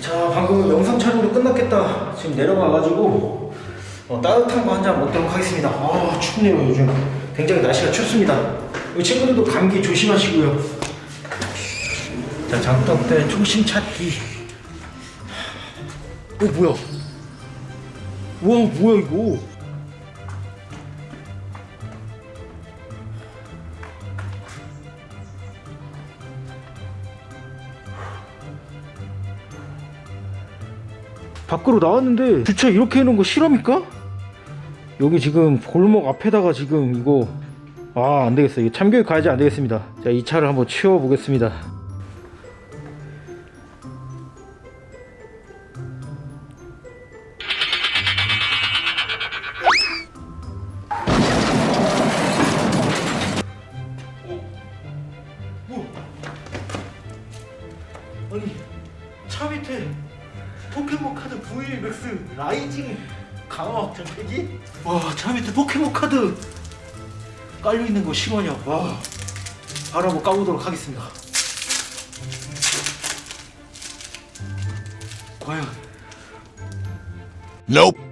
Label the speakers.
Speaker 1: 자 방금 영상 촬영도 끝났겠다. 지금 내려가가지고 어, 따뜻한 거 한 잔 먹도록 하겠습니다. 아 춥네요 요즘. 굉장히 날씨가 춥습니다. 우리 친구들도 감기 조심하시고요. 자 장떡대 초심 찾기. 어 뭐야? 와 뭐야 이거 밖으로 나왔는데 주차 이렇게 해놓은 거 실합니까? 여기 지금 골목 앞에다가 지금 이거 아 안되겠어 이거 참교육 가야지 안되겠습니다. 자 이 차를 한번 치워보겠습니다. 아니 차 밑에 포켓몬 카드 V 맥스 라이징 강화 확장팩이? 와, 차 밑에 포켓몬 카드 깔려 있는 거 실화냐? 와, 바로 한번 까보도록 하겠습니다. 과연
Speaker 2: Nope.